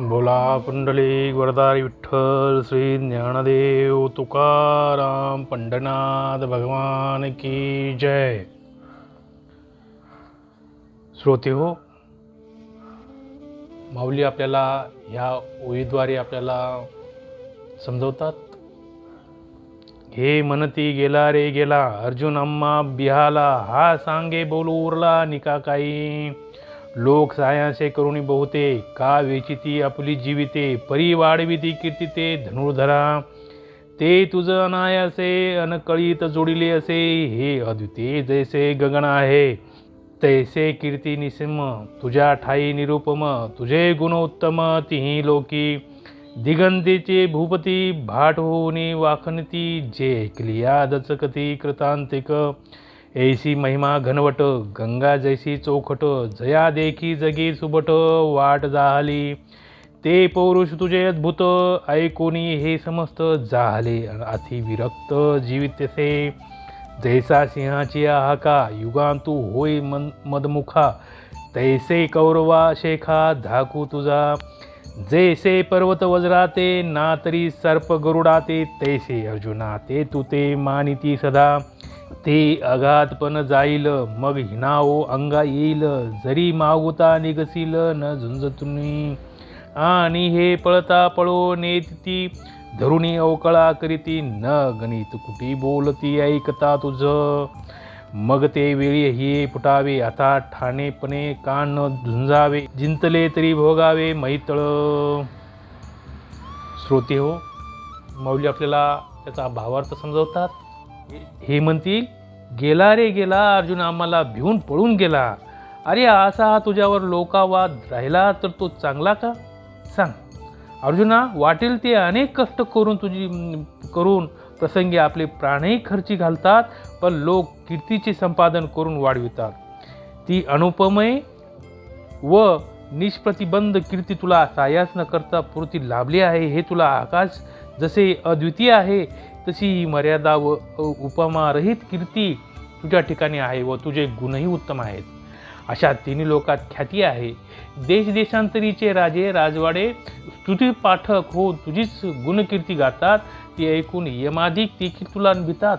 बोला पुंडलिक वरदारी विठ्ठल श्री ज्ञानदेव तुकाराम पंढनाथ भगवान की जय. श्रोते हो माऊली आपल्याला ह्या ओळीद्वारे आपल्याला समजवतात. हे मनती गेला रे गेला अर्जुन अम्मा बिहाला हा सांगे बोलू उरला निका काही. लोक सायांसे करुणी बहुते का वेचिती आपली जीविते परी वाढविती कीर्तिते धनुर्धरा. ते तुझं अनायासे अनकळीत जोडिले असे हे अद्वितीय जैसे गगन आहे. तैसे कीर्ती निसिम तुझ्या ठाई निरुपम तुझे गुण उत्तम तिही लोकी. दिगंतीचे भूपती भाट होऊनी वाखनती जे ऐकली दचकती कृतांतिक. ऐसी महिमा घनवट गंगा जैसी चौखट जया देखी जगी सुबट वाट जाहली. ते पौरुष तुझे अद्भुत ऐकोनी हे समस्त जाहले. अति विरक्त जीवितसे जैसा सिंहाची हाका युगांतू होय मन मदमुखा. तैसे कौरवा शेखा धाकू तुझा. जैसे पर्वत वज्राते ना तरी सर्प गरुडाते तैसे अर्जुना ते तू ते मानिती सदा. ते अगाधपण जाईल मग हिनाओ अंगा येईल जरी मागुता निघसील न झुंजतुनी. आणि हे पळता पळो नेती धरुणी अवकळा करीती न गणित कुठे बोलती ऐकता तुझ. मग ते वेळी हे फुटावे आता ठाणेपणे कान झुंजावे जिंतले तरी भोगावे मैतळ. श्रोते हो मौली आपल्याला त्याचा भावार्थ समजवतात? हे म्हणतील गेला रे गेला अर्जुन आम्हाला भिवून पळून गेला. अरे असा हा तुझ्यावर लोकावाद राहिला तर तो चांगला का? सांग. अर्जुना वाटेल ते अनेक कष्ट करून तुझी करून प्रसंगी आपले प्राणही खर्ची घालतात पण लोक कीर्तीचे संपादन करून वाढवितात. ती अनुपमय व निष्प्रतिबंध कीर्ती तुला सायास न करता पुरती लाभली आहे हे तुला आकाश जसे अद्वितीय आहे तशी ही मर्यादा व उपमारहित कीर्ती तुझ्या ठिकाणी आहे व तुझे गुणही उत्तम आहेत. अशा तिन्ही लोकात ख्याती आहे. देशदेशांतरीचे राजे राजवाडे स्तुतीपाठक हो तुझीच गुणकीर्ती गातात. ती ऐकून यमाधिक देखील तुला भितात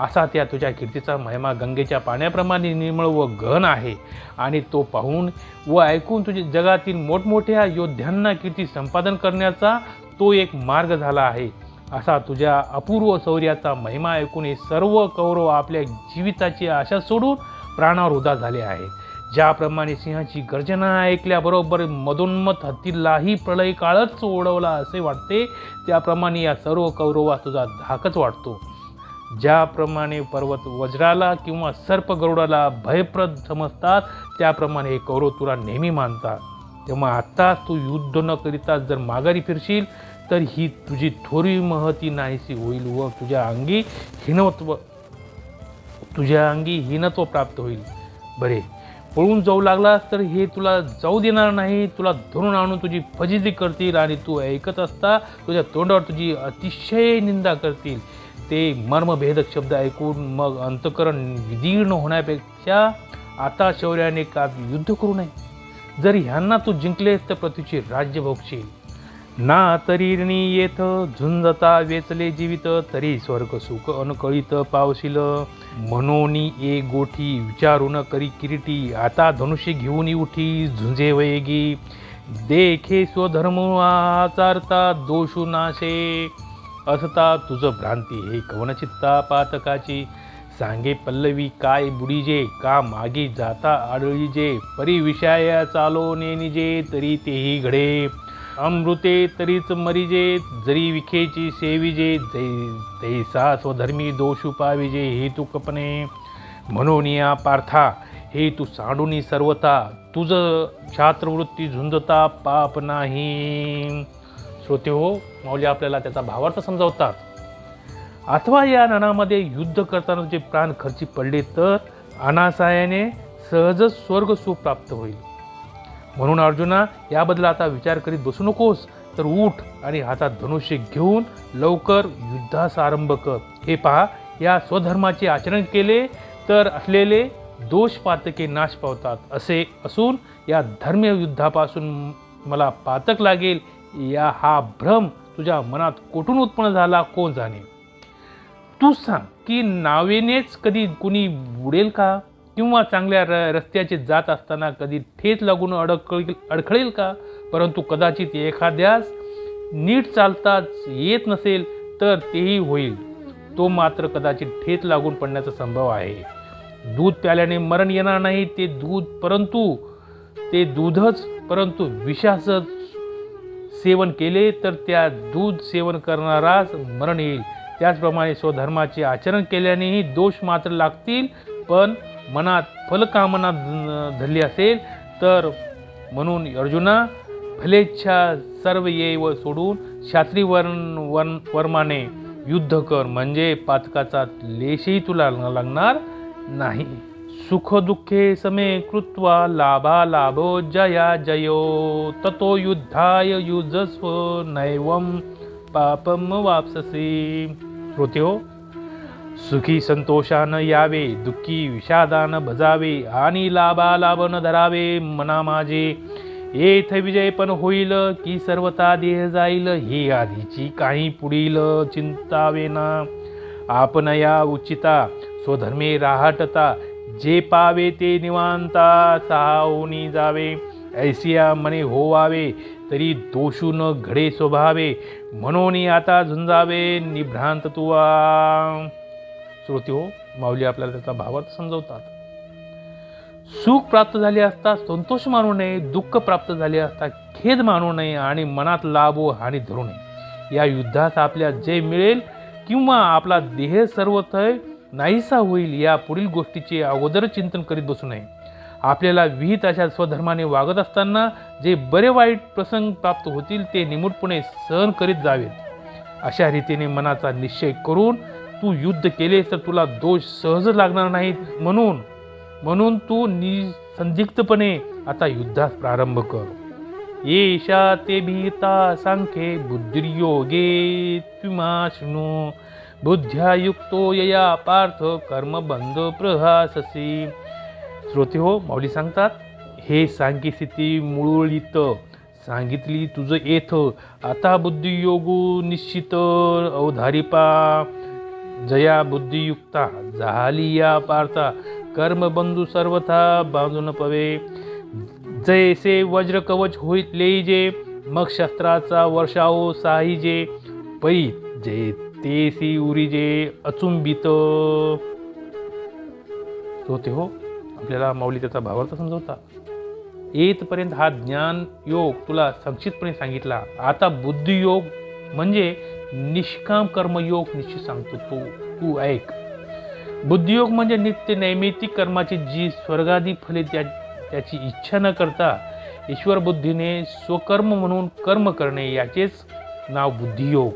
असा त्या तुझ्या कीर्तीचा महिमा गंगेच्या पाण्याप्रमाणे निर्मळ व गहन आहे. आणि तो पाहून व ऐकून तुझे जगातील मोठमोठ्या योद्ध्यांना कीर्ती संपादन करण्याचा तो एक मार्ग झाला आहे. असा तुझ्या अपूर्व शौर्याचा महिमा ऐकून हे सर्व कौरव आपल्या जीविताची आशा सोडून प्राणावर उदा झाले आहे ज्याप्रमाणे सिंहाची गर्जना ऐकल्याबरोबर मधोन्मत हत्तीलाही प्रलय काळच ओढवला असे वाटते त्याप्रमाणे या सर्व कौरवा तुझा धाकच वाटतो. ज्याप्रमाणे पर्वत वज्राला किंवा सर्प गरुडाला भयप्रद समजतात त्याप्रमाणे हे कौरव तुला नेहमी मानतात. तेव्हा आत्ताच तू युद्ध न करिता जर माघारी फिरशील तर ही तुझी थोरी महती नाहीशी होईल व तुझ्या अंगी हिनत्व तुझ्या अंगी हिनत्व प्राप्त होईल. बरे पळून जाऊ लागलास तर हे तुला जाऊ देणार नाही. तुला धरून आणून तुझी फजिती करतील आणि तू ऐकत असता तुझ्या तोंडावर तुझी अतिशय निंदा करतील. ते मर्मभेदक शब्द ऐकून मग अंतकरण विदीर्ण होण्यापेक्षा आता शौर्याने का युद्ध करू नये. जर ह्यांना तू जिंकलेस तर पृथ्वीचे राज्य भोगशील. ना तरी येथ झुंजता वेचले जीवित तरी स्वर्ग सुख अनकळीत पावशील. म्हणून ए गोठी विचारून करी किरीटी आता धनुष्य घेऊन उठी झुंजे वयगी देखे स्वधर्म आचारता दोषू नाशे. असता तुझ भ्रांती हे कवनचित्ता पातकाची. सांगे पल्लवी काय बुडीजे का मागे जाता आडळीजे. परी विषया चालो नेनिजे तरी तेही घडे. अमृते तरीच मरिजे जरी विखेची सेविजे जै तैसा स्वधर्मी दोषू पाविजे हे तू कपने। म्हणून या पार्था हे तू सांडूनी सर्वता तुझ छात्रवृत्ती झुंजता पाप नाही। श्रोते हो माऊली आपल्याला त्याचा भावार्थ समजावतात. अथवा या नणामध्ये युद्ध करताना जे प्राण खर्ची पडले तर अनासायाने सहजच स्वर्ग सुख प्राप्त होईल. म्हणून अर्जुना याबद्दल आता विचार करीत बसू नकोस. तर उठ आणि हातात धनुष्य घेऊन लवकर युद्धास आरंभ कर. हे पहा या स्वधर्माचे आचरण केले तर असलेले दोष पातके नाश पावतात. असे असून या धर्मीय युद्धापासून मला पातक लागेल. या हा भ्रम तुझ्या मनात कुठून उत्पन्न झाला? कोण जाणे? तू सांग की नावेनेच कधी कुणी बुडेल का? किंवा चांगल्या र रस्त्याचे जात असताना कधी ठेच लागून अडकळ अडखळेल का? परंतु कदाचित एखाद्यास नीट चालताच येत नसेल तर तेही होईल. तो मात्र कदाचित ठेच लागून पडण्याचा संभव आहे. दूध प्याल्याने मरण येणार नाही ते दूध परंतु ते दूधच परंतु विषाचं सेवन केले तर त्या दूध सेवन करणारास मरण येईल. त्याचप्रमाणे स्वधर्माचे आचरण केल्यानेही दोष मात्र लागतील पण मनात फलकामना धरली असेल तर म्हणून अर्जुना फलेच्छा सर्व ये व सोडून शास्त्री वर्ण वर्ण वर्माने युद्ध कर म्हणजे पातकाचा लेशही तुला लागणार नाही. सुख दुःखे समे कृत्वा लाभा लाभो जया जयो ततो युद्धाय युजस्व नैवम पापम वापससी. श्रोते हो सुखी संतोषानं यावे दुःखी विषादानं भजावे आणि लाभा धरावे मना माझे. येथ विजय पण होईल की सर्वता देह जाईल ही आधीची काही पुढील चिंतावेना आपण या उचिता स्वधर्मे राहटता जे पावे ते निवांता सावनी जावे. ऐसिया मने होवावे तरी दोषून घडे स्वभावे. म्हणून आता झुंजावे निभ्रांत तुवा. श्रोते हो माऊली आपल्याला त्याचा भावार्थ समजवतात. सुख प्राप्त झाले असता संतोष मानू नये दुःख प्राप्त झाले असता खेद मानू नये आणि मनात लाभ व हानी धरू नये. या युद्धात आपल्या जय मिळेल किंवा आपला देह सर्वतय नाहीसा होईल या पुढील गोष्टीचे अगोदर चिंतन करीत बसू नये. आपल्याला विहित अशा स्वधर्माने वागत असताना जे बरे वाईट प्रसंग प्राप्त होतील ते निमूटपणे सहन करीत जावेत. अशा रीतीने मनाचा निश्चय करून तू युद्ध केलेस तर तुला दोष सहज लागणार नाहीत. म्हणून म्हणून तू निसंदिग्धपणे आता युद्धास प्रारंभ कर. येशा ते भीता सांखे बुद्धिर्योगे त्विमाश्नु बुद्ध्या युक्तो यया पार्थ कर्मबंध प्रहाससी. श्रोते हो माऊली सांगतात हे सांगी स्थिती मुळीत सांगितली तुझं येथ. आता बुद्धियोगू निश्चित अवधारिपा. जया बुद्धियुक्ता झाली या पार्था कर्मबंधू सर्वथा बांधून पवे. जैसे वज्र कवच होईत जे मग शस्त्राचा वर्षाओ साहिजे पै जे तेसी उरीजे अचुंबित. होते हो आपल्याला माऊली त्याचा भावार्थ समजवता. येतपर्यंत हा ज्ञान योग तुला संक्षिप्तपणे सांगितला. आता बुद्धियोग म्हणजे निष्काम कर्मयोग निश्चित सांगतो तू तू ऐक. बुद्धियोग म्हणजे नित्य नैमित्तिक कर्माची जी स्वर्गादी फले त्या त्याची इच्छा न करता ईश्वर बुद्धीने स्वकर्म म्हणून कर्म करणे याचेच नाव बुद्धियोग.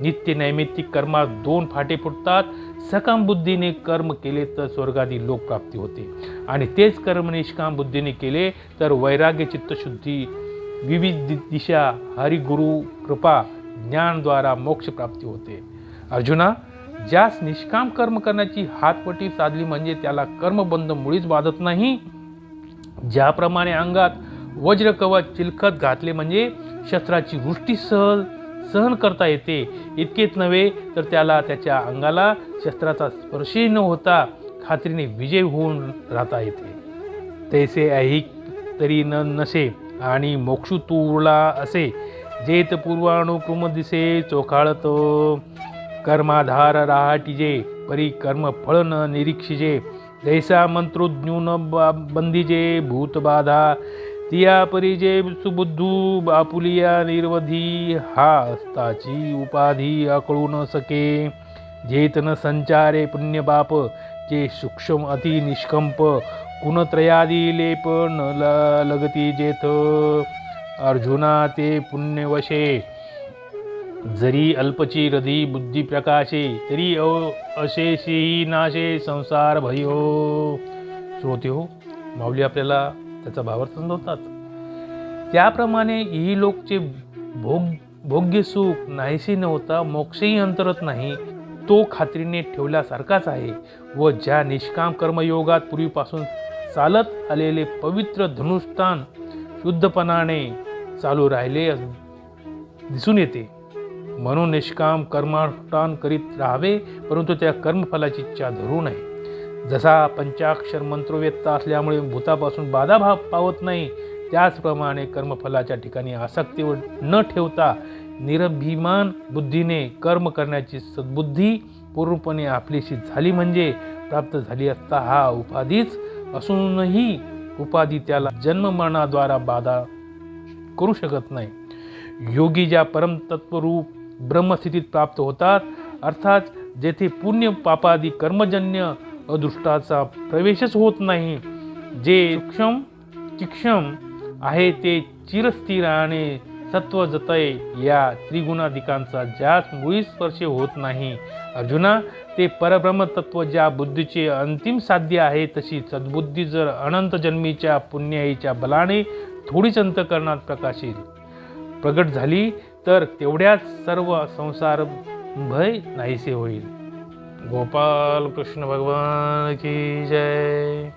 नित्य नैमित्तिक कर्मात दोन फाटे फुटतात. सकाम बुद्धीने कर्म केले तर स्वर्गादी लोक प्राप्ती होते. आणि तेच कर्म निष्काम बुद्धीने केले तर वैराग्य चित्तशुद्धी विविध दिशा हरिगुरु कृपा ज्ञानद्वारा मोक्ष प्राप्ती होते. अर्जुना ज्यास निष्काम कर्म करण्याची हातपटी साधली म्हणजे त्याला कर्मबंध मुळीच बाधत नाही. ज्याप्रमाणे अंगात वज्र कवच चिलखत घातले म्हणजे शस्त्राची वृष्टी सहज सहन करता येते. इतकेच नव्हे तर त्याला त्याच्या अंगाला शस्त्राचा स्पर्शही न होता खात्रीने विजय होऊन राहता येते. तैसे ऐहिक तरी न नसे आणि मोक्षू तू उरला असे जेत पूर्वानुक्रम दिसे चोखाळतो. कर्माधार राहाटिजे परी कर्म फळ न निरीक्षिजे. जैसा मंत्रोज्ञून बा- बंदिजे भूतबाधा तिया परिजे सुबुद्धू बापुलिया निर्वधी. हा असताची उपाधी अकळू न सके. जेतन संचारे पुण्यबाप जे सूक्ष्म अति निष्कंप. कुणत्रयादी लेप न ल- लगती जेथ. अर्जुना ते पुण्यवशे. जरी अल्पची रधी बुद्धी प्रकाशे तरी अ अशेषही नाशे संसार भयो. श्रोते हो माऊली आपल्याला त्याचा भावार्थ समजवतात. त्याप्रमाणे ही लोकचे भोग भोग्य सुख नाहीशी नव्हता मोक्षही अंतरत नाही. तो खात्रीने ठेवल्यासारखाच आहे व ज्या निष्काम कर्मयोगात पूर्वीपासून चालत आलेले पवित्र धनुष्ठान शुद्धपणाने चालू राहिले दिसून येते. म्हणून निष्काम कर्मानुष्ठान करीत राहावे परंतु त्या कर्मफलाची इच्छा धरू नये. जसा पंचाक्षर मंत्रोवेत्ता असल्यामुळे भूतापासून बाधा भाव पावत नाही त्याचप्रमाणे कर्मफलाच्या ठिकाणी आसक्ती न ठेवता निरभिमान बुद्धीने कर्म करण्याची सद्बुद्धी पूर्णपणे आपलीशी झाली म्हणजे प्राप्त झाली असता हा उपाधीच असूनही उपाधी त्याला जन्ममरणाद्वारा बाधा करू शकत नाही. योगी ज्या परमतत्वरूप ब्रह्मस्थितीत प्राप्त होतात अर्थात जेथे पुण्य पापादी कर्मजन्य अदृष्टाचा प्रवेशच होत नाही जे सूक्ष्म चिक्षम आहे ते चिरस्थिर आणि सत्वजतय या त्रिगुणाधिकांचा ज्यात मुळीच स्पर्श होत नाही. अर्जुना ते परब्रह्मतत्व ज्या बुद्धीचे अंतिम साध्य आहे तशी सद्बुद्धी जर अनंत जन्मीच्या पुण्याईच्या बलाने थोडीच अंतकरणात प्रकाशील प्रगट झाली तर तेवढ्याच सर्व संसार भय नाहीसे होईल. गोपाल कृष्ण भगवान की जय.